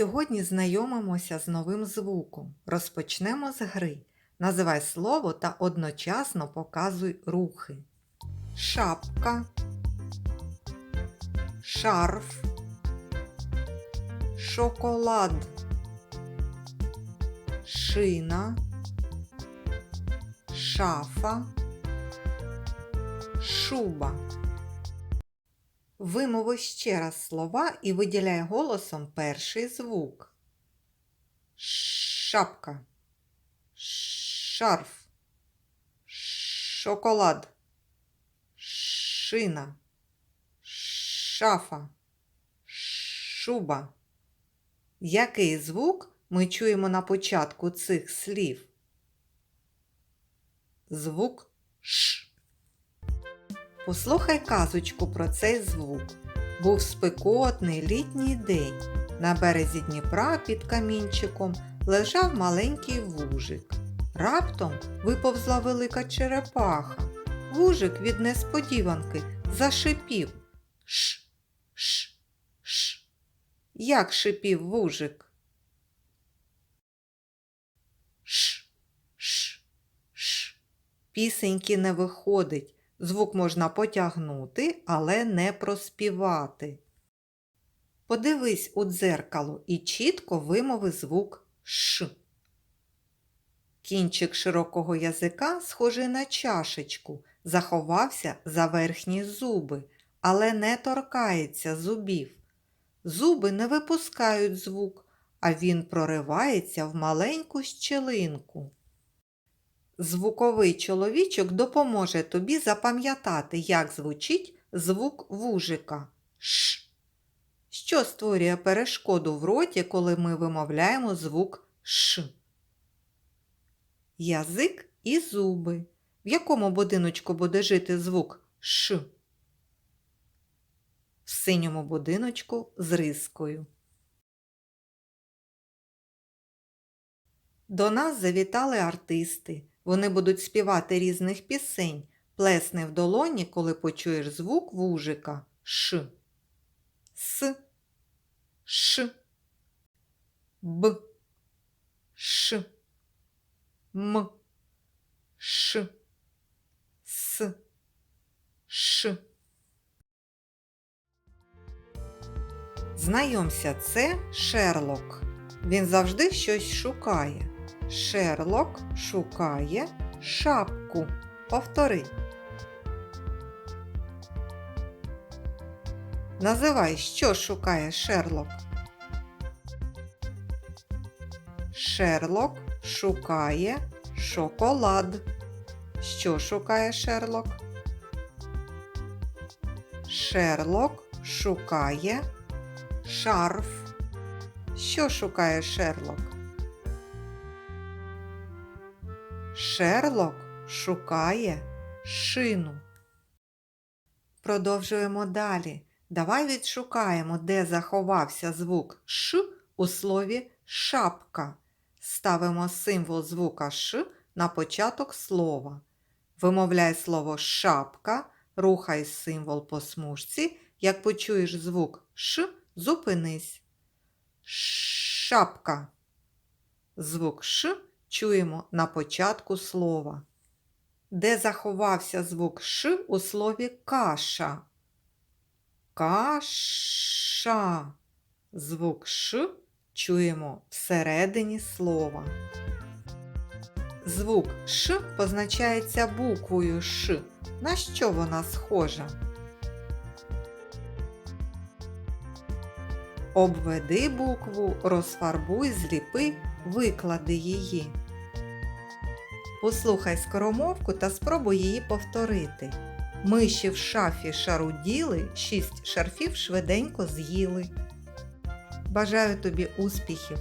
Сьогодні знайомимося з новим звуком. Розпочнемо з гри. Називай слово та одночасно показуй рухи. Шапка, шарф, шоколад, шина, шафа, шуба. Вимови ще раз слова і виділяй голосом перший звук. Шапка, шарф, шоколад, шина, шафа, шуба. Який звук ми чуємо на початку цих слів? Звук Ш. Послухай казочку про цей звук. Був спекотний літній день. На березі Дніпра під камінчиком лежав маленький вужик. Раптом виповзла велика черепаха. Вужик від несподіванки зашипів. Ш, ш, ш. Як шипів вужик? Ш, ш, ш. Пісеньки не виходить. Звук можна потягнути, але не проспівати. Подивись у дзеркало і чітко вимови звук Ш. Кінчик широкого язика, схожий на чашечку, заховався за верхні зуби, але не торкається зубів. Зуби не випускають звук, а він проривається в маленьку щелинку. Звуковий чоловічок допоможе тобі запам'ятати, як звучить звук вужика Ш. Що створює перешкоду в роті, коли ми вимовляємо звук Ш? Язик і зуби. В якому будиночку буде жити звук Ш? В синьому будиночку з рискою. До нас завітали артисти. Вони будуть співати різних пісень. Плесни в долоні, коли почуєш звук вужика Ш. С. Ш. Б. Ш. М. Ш. С. Ш. Знайомся, це Шерлок. Він завжди щось шукає. Шерлок шукає шапку. Повтори. Називай, що шукає Шерлок. Шерлок шукає шоколад. Що шукає Шерлок? Шерлок шукає шарф. Що шукає Шерлок? Шерлок шукає шину. Продовжуємо далі. Давай відшукаємо, де заховався звук Ш у слові шапка. Ставимо символ звука Ш на початок слова. Вимовляй слово шапка, рухай символ по смужці. Як почуєш звук Ш, зупинись. Шапка. Звук Ш чуємо на початку слова. Де заховався звук Ш у слові каша? Каша. Звук Ш чуємо всередині слова. Звук Ш позначається буквою Ш. На що вона схожа? Обведи букву, розфарбуй, зліпи, виклади її. Послухай скоромовку та спробуй її повторити. Миші в шафі шаруділи, шість шарфів швиденько з'їли. Бажаю тобі успіхів!